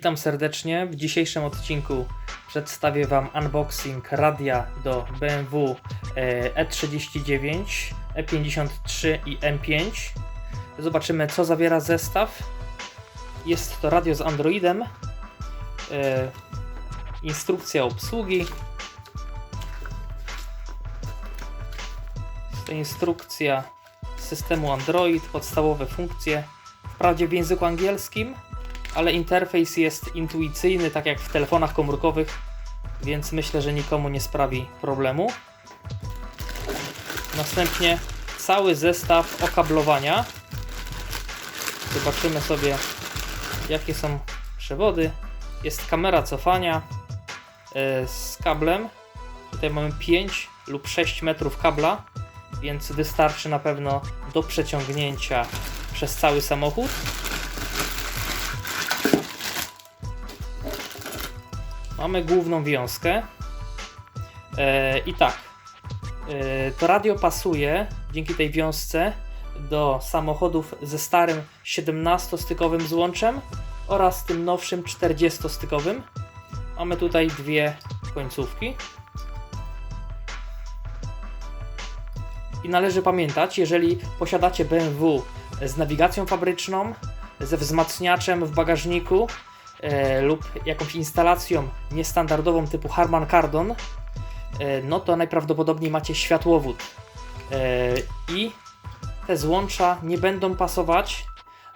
Witam serdecznie. W dzisiejszym odcinku przedstawię Wam unboxing radia do BMW e, E39, E53 i M5. Zobaczymy, co zawiera zestaw. Jest to radio z Androidem, e, instrukcja obsługi. Jest to instrukcja systemu Android, podstawowe funkcje. Wprawdzie w języku angielskim, ale interfejs jest intuicyjny, tak jak w telefonach komórkowych, więc myślę, że nikomu nie sprawi problemu. Następnie cały zestaw okablowania. Zobaczymy sobie, jakie są przewody. Jest kamera cofania e, z kablem. Tutaj mamy 5 lub 6 metrów kabla, więc wystarczy na pewno do przeciągnięcia przez cały samochód. Mamy główną wiązkę. E, I tak. E, to radio pasuje dzięki tej wiązce do samochodów ze starym 17-stykowym złączem oraz tym nowszym 40-stykowym. Mamy tutaj dwie końcówki. I należy pamiętać, jeżeli posiadacie BMW z nawigacją fabryczną, ze wzmacniaczem w bagażniku, lub jakąś instalacją niestandardową typu Harman Kardon, e, no to najprawdopodobniej macie światłowód. E, I te złącza nie będą pasować,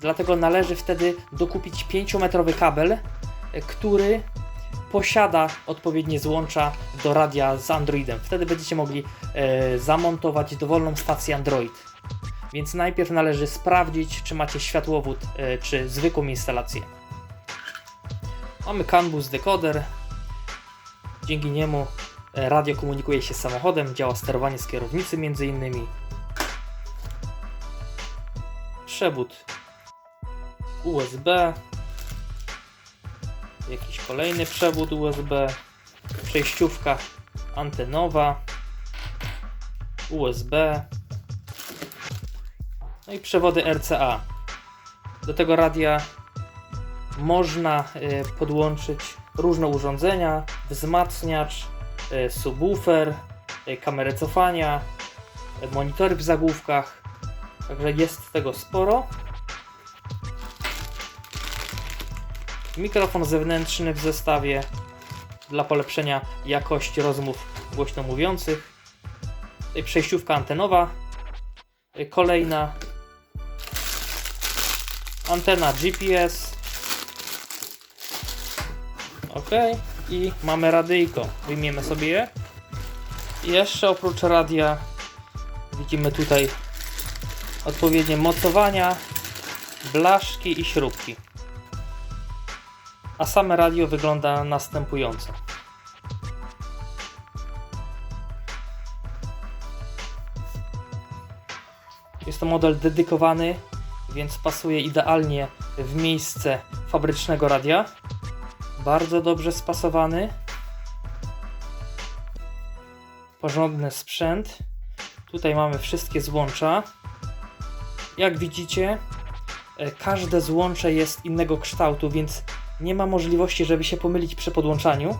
dlatego należy wtedy dokupić 5-metrowy kabel, e, który posiada odpowiednie złącza do radia z Androidem. Wtedy będziecie mogli e, zamontować dowolną stację Android. Więc najpierw należy sprawdzić, czy macie światłowód, e, czy zwykłą instalację. Mamy CAN bus decoder. Dzięki niemu e, radio komunikuje się z samochodem, działa sterowanie z kierownicy między innymi. Przewód USB. Jakiś kolejny przewód USB. Przejściówka antenowa. USB. No i przewody RCA. Do tego radia można y, podłączyć różne urządzenia, wzmacniacz, y, subwoofer, y, kamerę cofania, monitory w zagłówkach. Także jest tego sporo. Mikrofon zewnętrzny w zestawie dla polepszenia jakości rozmów głośno mówiących. Przejściówka antenowa. Kolejna antena GPS. Ok, i mamy radyjko. Wyjmiemy sobie je. I jeszcze oprócz radia widzimy tutaj odpowiednie mocowania, blaszki i śrubki. A same radio wygląda następująco. Jest to model dedykowany, więc pasuje idealnie w miejsce fabrycznego radia. Bardzo dobrze spasowany. Porządny sprzęt. Tutaj mamy wszystkie złącza. Jak widzicie, e, każde złącze jest innego kształtu, więc nie ma możliwości, żeby się pomylić przy podłączaniu.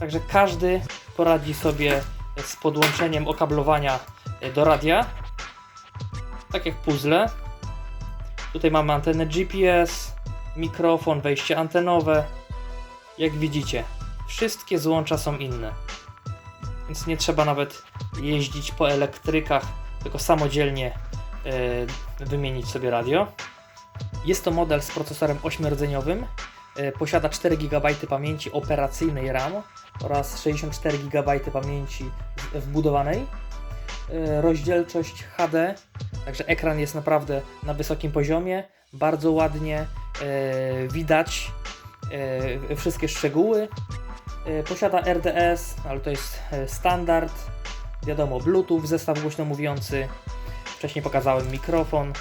Także każdy poradzi sobie z podłączeniem okablowania e, do radia. Tak jak puzzle. Tutaj mamy antenę GPS, mikrofon, wejście antenowe. Jak widzicie, wszystkie złącza są inne. Więc nie trzeba nawet jeździć po elektrykach, tylko samodzielnie e, wymienić sobie radio. Jest to model z procesorem 8-rdzeniowym. E, posiada 4 GB pamięci operacyjnej RAM oraz 64 GB pamięci wbudowanej. E, rozdzielczość HD, także ekran jest naprawdę na wysokim poziomie. Bardzo ładnie widać wszystkie szczegóły. E, Posiada RDS, ale to jest e, standard. Wiadomo, Bluetooth, zestaw głośno mówiący. Wcześniej pokazałem mikrofon,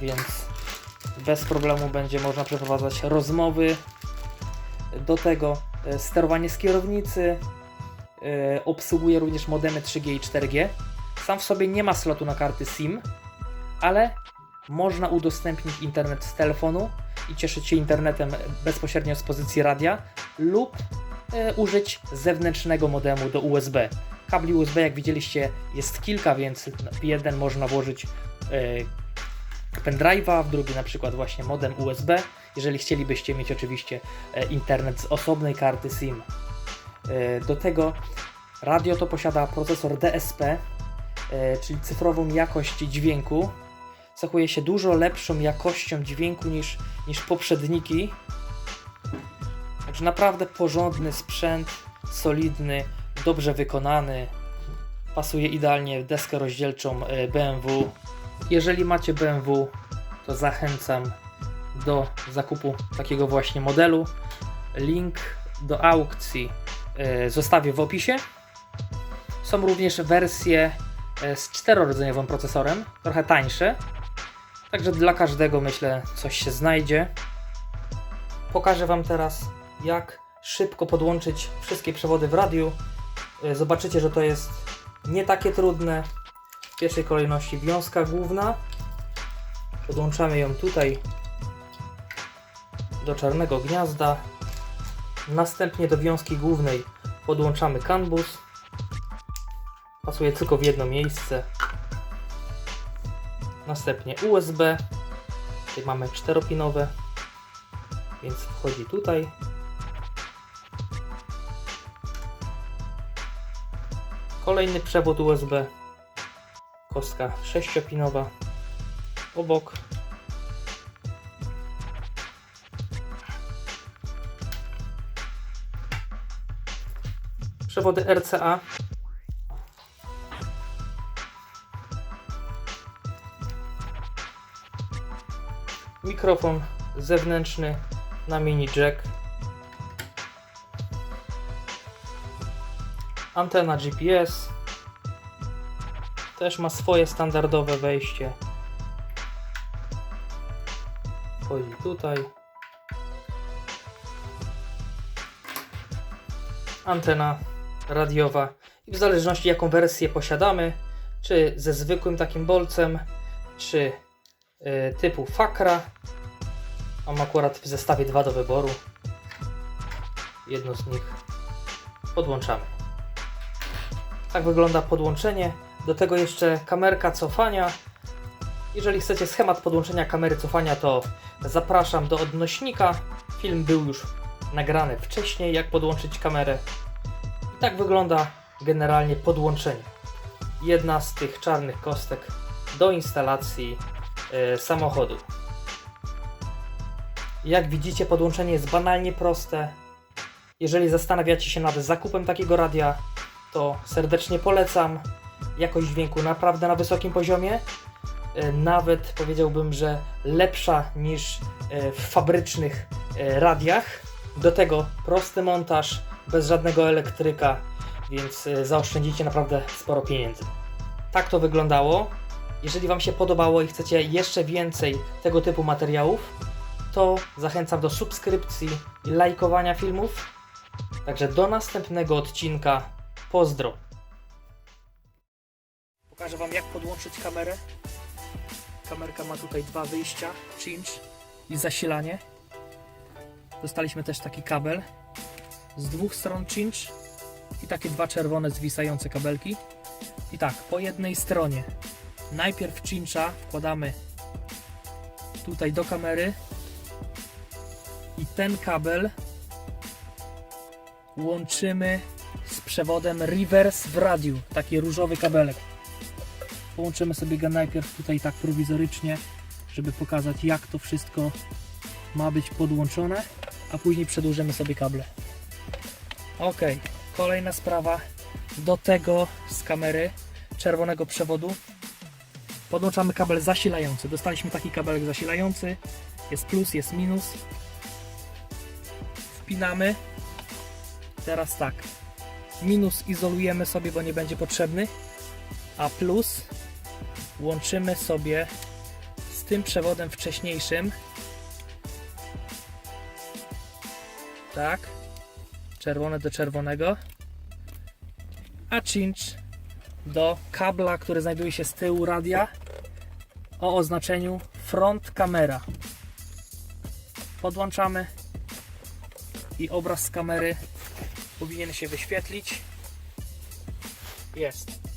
więc bez problemu będzie można przeprowadzać rozmowy. Do tego e, sterowanie z kierownicy. E, Obsługuje również modemy 3G i 4G. Sam w sobie nie ma slotu na karty SIM, ale można udostępnić internet z telefonu i cieszyć się internetem bezpośrednio z pozycji radia lub e, użyć zewnętrznego modemu do USB. Kabli USB, jak widzieliście, jest kilka, więc jeden można włożyć e, pendrive'a, w drugi na przykład właśnie modem USB, jeżeli chcielibyście mieć oczywiście e, internet z osobnej karty SIM. Do tego radio to posiada procesor DSP, czyli cyfrową jakość dźwięku. Cechuje się dużo lepszą jakością dźwięku niż, niż poprzedniki. Także naprawdę porządny sprzęt, solidny, dobrze wykonany. Pasuje idealnie w deskę rozdzielczą e, BMW. Jeżeli macie BMW, to zachęcam do zakupu takiego właśnie modelu. Link do aukcji e, zostawię w opisie. Są również wersje e, z czterorodzeniowym procesorem, trochę tańsze. Także dla każdego myślę coś się znajdzie. Pokażę Wam teraz jak szybko podłączyć wszystkie przewody w radiu. E, Zobaczycie, że to jest nie takie trudne. W pierwszej kolejności wiązka główna. Podłączamy ją tutaj do czarnego gniazda. Następnie do wiązki głównej podłączamy CAN bus. Pasuje tylko w jedno miejsce. Następnie USB. Tutaj mamy czteropinowe, więc wchodzi tutaj. Kolejny przewód USB. Kostka sześciopinowa. Obok. Przewody RCA. Mikrofon zewnętrzny na mini jack. Antena GPS. Też ma swoje standardowe wejście. Wchodzi tutaj. Antena radiowa. I w zależności jaką wersję posiadamy, czy ze zwykłym takim bolcem, czy typu Fakra. Mam akurat w zestawie dwa do wyboru. Jedno z nich podłączamy. Tak wygląda podłączenie. Do tego jeszcze kamerka cofania. Jeżeli chcecie schemat podłączenia kamery cofania, to zapraszam do odnośnika. Film był już nagrany wcześniej, jak podłączyć kamerę. I tak wygląda generalnie podłączenie. Jedna z tych czarnych kostek do instalacji samochodu. Jak widzicie, podłączenie jest banalnie proste. Jeżeli zastanawiacie się nad zakupem takiego radia, to serdecznie polecam. Jakość dźwięku naprawdę na wysokim poziomie. E, Nawet powiedziałbym, że lepsza niż e, w fabrycznych e, radiach. Do tego prosty montaż, bez żadnego elektryka, więc e, zaoszczędzicie naprawdę sporo pieniędzy. Tak to wyglądało. Jeżeli Wam się podobało i chcecie jeszcze więcej tego typu materiałów, to zachęcam do subskrypcji i lajkowania filmów. Także do następnego odcinka. Pozdro. Pokażę Wam jak podłączyć kamerę. Kamerka ma tutaj dwa wyjścia, cinch i zasilanie. Dostaliśmy też taki kabel. Z dwóch stron cinch i takie dwa czerwone zwisające kabelki. I tak, po jednej stronie najpierw cincha wkładamy tutaj do kamery i ten kabel łączymy z przewodem reverse w radiu, taki różowy kabelek. Połączymy sobie go najpierw tutaj tak prowizorycznie, żeby pokazać jak to wszystko ma być podłączone, a później przedłużymy sobie kable. Ok, kolejna sprawa. Do tego z kamery czerwonego przewodu podłączamy kabel zasilający. Dostaliśmy taki kabelek zasilający. Jest plus, jest minus. Wpinamy. Teraz tak. Minus izolujemy sobie, bo nie będzie potrzebny. A plus łączymy sobie z tym przewodem wcześniejszym. Tak. Czerwone do czerwonego. A cinch do kabla, który znajduje się z tyłu radia o oznaczeniu front kamera. Podłączamy i obraz z kamery powinien się wyświetlić. Jest.